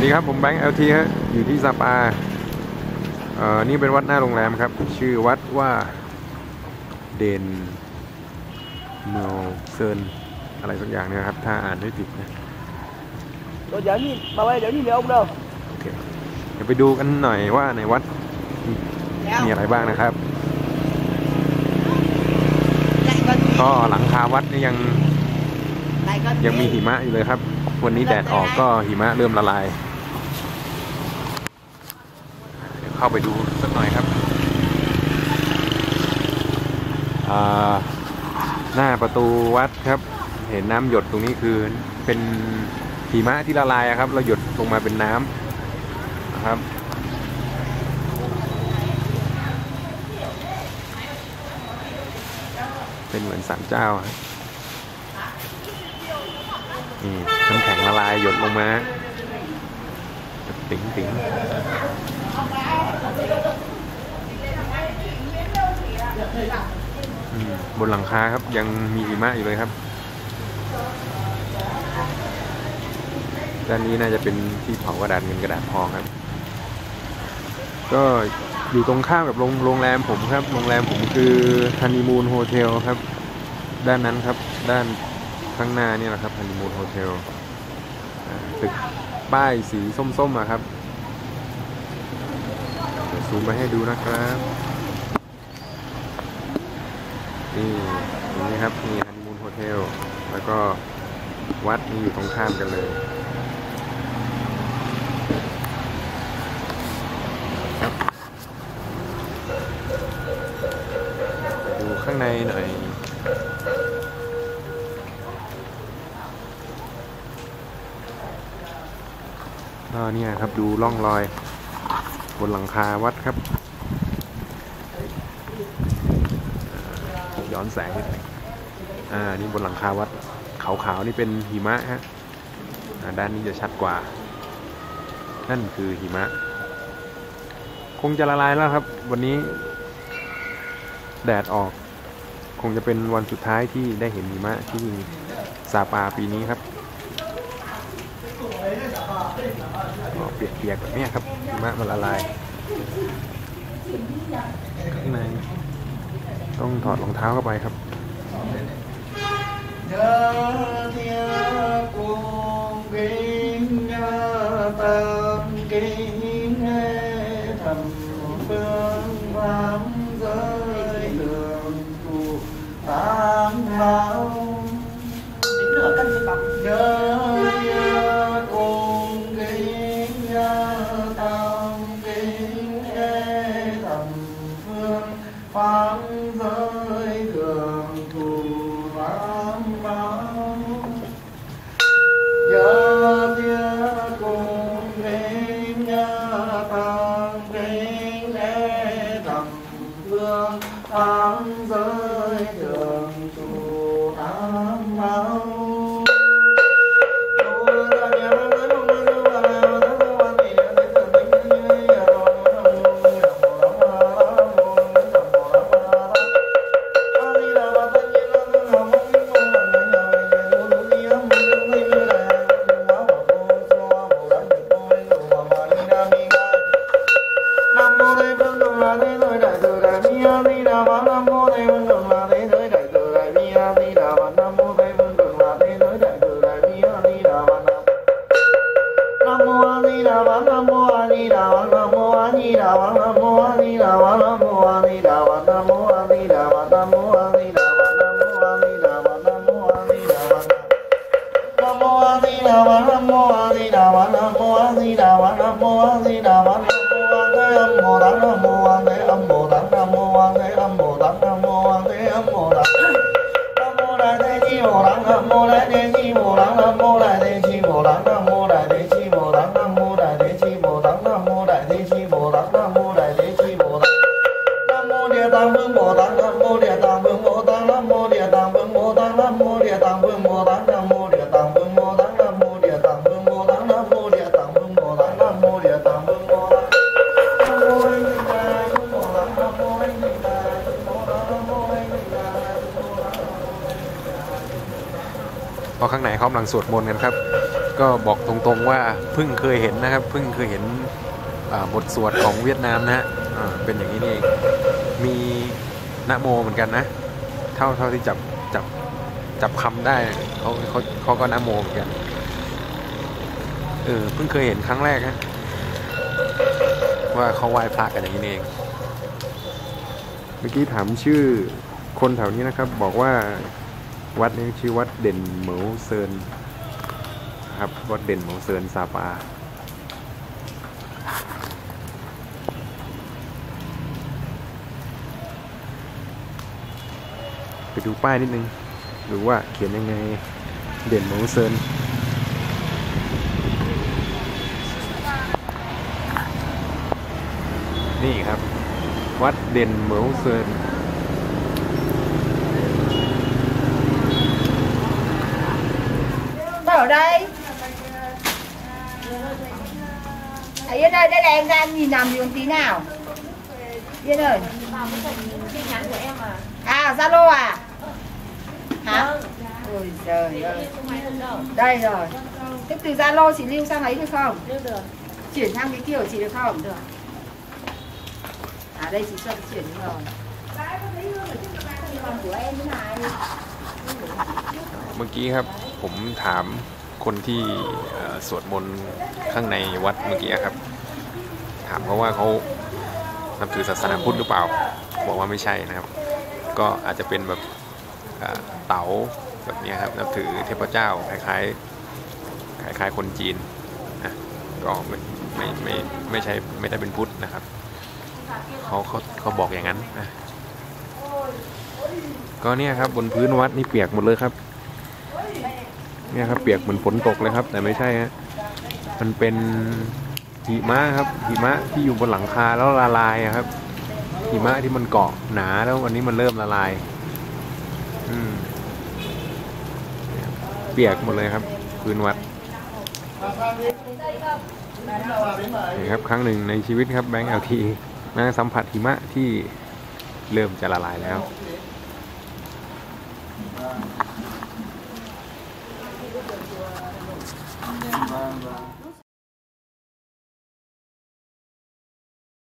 วัสดีครับ ผมแบงค์เอลทีฮะอยู่ที่ซาปาเอ่อนี่เป็นวัดหน้าโรงแรมครับ ชื่อวัดว่าเดนเมลเซินอะไรสักอย่างเนี่ยครับ ถ้าอ่านไม่ผิดนะ Rồi giờ nhìn, bà ơi, giờ nhìn thấy ông đâu? โอเคเดี๋ยวไปดูกันหน่อยว่าในวัดมีอะไรบ้างนะครับ Lại con ก็หลังคาวัดนี่ยัง Lại con ยังมีหิมะอยู่เลยครับ วันนี้แดดออกก็หิมะเริ่มละลาย เข้าไปดูสักหน่อยครับ หน้าประตูวัดครับ เห็นน้ำหยดตรงนี้คือเป็นหิมะที่ละลายครับแล้วหยดลงมาเป็นน้ำนะครับเป็นเหมือนสารเจ้าครับนี่น้ำแข็งละลายหยดลงมา ติ๋งติ๋ง บนหลังคาครับยังมีหิมะอยู่เลยครับ ด้านนี้น่าจะเป็นที่เผากระดาษเงินกระดาษทองครับ ก็อยู่ตรงข้ามกับโรงงแรมผมครับ โรงแรมผมคือฮันนีมูนโฮเทลครับ ด้านนั้นครับ ด้านข้างหน้านี่แหละครับฮันนีมูนโฮเทลตึกป้ายสีส้มๆอะครับ ซูมมาให้ดูนะครับ นี่ตรงนี้ครับมีฮันมูนโฮเทล แล้วก็วัดนี่อยู่ตรงข้ามกันเลย ครับดูข้างในหน่อยก็เนี่ยครับดูร่องรอย บนหลังคาวัดครับ ย้อนแสงนิดหนึงอ่า นี่บนหลังคาวัด ขาวๆนี่เป็นหิมะฮะด้านนี้จะชัดกว่า นั่นคือหิมะ คงจะละลายแล้วครับ วันนี้ แดดออก คงจะเป็นวันสุดท้ายที่ได้เห็นหิมะที่ซาปาปีนี้ครับ เปียกๆแบบเนี้ยครับหิมะมันละลายข้างในต้องถอดรองเท้าเข้าไปครับ Nhớ thiên cung mô A Di Đà Phật Nam mô A Di Đà Phật Nam mô A Di Đà Phật Nam mô A di đà phật Nam mô A di Thế Âm เพราะข้างในเขากำลังสวดมนต์กันครับ ก็บอกตรงๆว่าเพิ่งเคยเห็นนะครับเพิ่งเคยเห็นบทสวดของเวียดนามนะฮะเป็นอย่างนี้นี่เองมีนะโมเหมือนกันนะ เท่าเท่าที่จับจับจับคำได้เขาเขาเขาก็นะโมเหมือนกันเออเพิ่งเคยเห็นครั้งแรกนะว่าเขาไหว้พระกันอย่างนี้นเอง เมื่อกี้ถามชื่อคนแถวนี้นะครับ บอกว่า วัดนี้ชื่อวัดเด่นเหมวเซินครับวัดเด่นเหมวเซินซาปาไปดูป้ายนิดนึงหรือว่าเขียนยังไงเด่นเหมวเซินนี่ครับ วัดเด่นเหมวเซิน đây À Yên ơi, đây là em đang nhìn nằm dùng tí nào Yên ơi tin nhắn của em à À, Zalo à Hả? Ôi trời ơi không máy không đâu Đây rồi Thế từ Zalo chị lưu sang ấy được không? lưu được Chuyển sang cái kia của chị được không? được À đây chị cho chị chuyển đi rồi Còn của em thế này เมื่อกี้ครับผมถาม คนที่สวดมนต์ข้างในวัดเมื่อกี้ครับ ถามเขาว่าเขานับถือศาสนาพุทธหรือเปล่า บอกว่าไม่ใช่นะครับ ก็อาจจะเป็นแบบเต๋าแบบนี้ครับนับถือเทพเจ้าคล้ายๆคล้ายๆคนจีนนะก็ไม่ไม่ไม่ไม่ใช่ไม่ได้เป็นพุทธนะครับเขาเขาเขาบอกอย่างนั้นนะก็เนี่ยครับบนพื้นวัดนี่เปียกหมดเลยครับ เนี่ยครับเปียกเหมือนฝนตกเลยครับ แต่ไม่ใช่ฮะมันเป็นหิมะครับหิมะที่อยู่บนหลังคาแล้วละลายอะครับหิมะที่มันเกาะหนาแล้ววันนี้มันเริ่มละลาย อืมเปียกหมดเลยครับพื้นวัดนี่ครับ ครั้งหนึ่งในชีวิตครับแบงค์เอลทีนะสัมผัสหิมะที่เริ่มจะละลายแล้ว